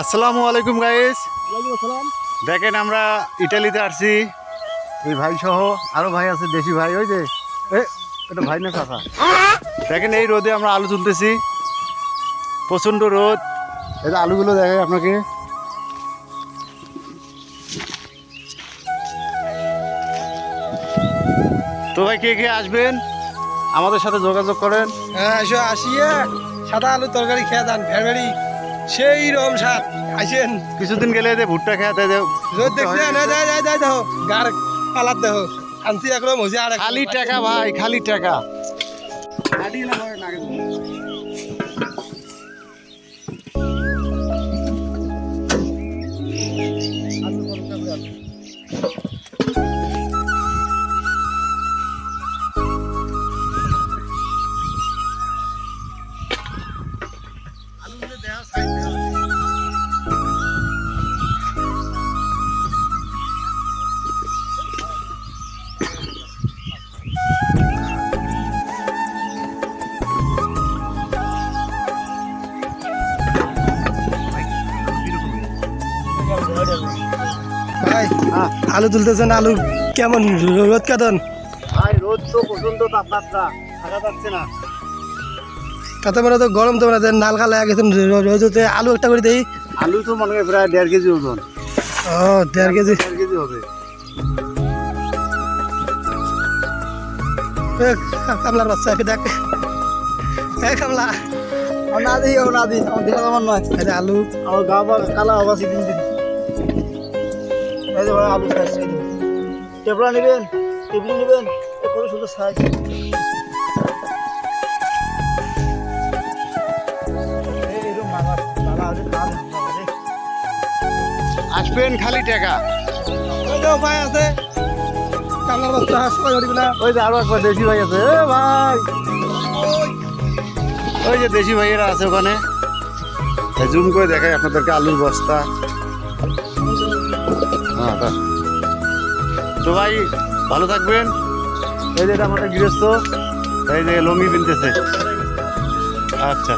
আসসালামু আলাইকুম গাইস দেখেন আমরা ইটালিতে আসছি। এই ভাই সহ আরও ভাই আছে দেশি ভাই ওই যে। এ এটা ভাই না কাকা দেখেন এই রোদে আমরা আলু তুলতেছি। প্রচণ্ড রোদ। এই আলুগুলো দেখাই আপনাকে। তো ভাই কে কে আসবেন? আমাদের সাথে যোগাযোগ করেন। হ্যাঁ এসো আসিয়ে সাদা আলু তরকারি খেয়ে যান ভেড়ি সেই রকম সাপ আসেন কিছুদিন গেলে যে ভুট্টা খেতে রোদ দেখছি না যাই যাই যাই দেখো গার পালাত দেখো আনছি একরকম হয়েছে আর খালি টাকা ভাই খালি টাকা। ভাই। আলু তুলতেছেন আলু কেমন? রোদ কাদন ভাই রোদ তো প্রচণ্ড তাপমাত্রা থাকা যাচ্ছে না। তাতে মানে তো গরম তো মানে নাল খালা গেছেন রোদতে আলু একটা করে দেই। আলু তো মনে হয় প্রায় দেড় কেজি ওজন। ও দেড় কেজি। দেড় কেজি হবে। কামলার বাচ্চা একে দেখ। এ কামলা। না দিই ও না দিই আমার দেখা আমার নয়। আলু। আমার গা কালা হবা দিন দিন। আলু সাইজ টেবলা নেবেন টেবিল নেবেন কত সুন্দর সাইজ আসবেন খালি টাকা। ভাই আছে। কামলার বাচ্চা সবাই ধরিব না। ওই যে আরও একবার দেশি ভাই আছে। এ ভাই। ওই যে দেশি ভাইয়েরা আছে ওখানে। জুম করে দেখায় আপনাদেরকে আলুর বস্তা। হ্যাঁ সবাই ভালো থাকবেন। এই যে আমাদের গৃহস্থ এই যে লঙ্গি বিনতেছে আচ্ছা।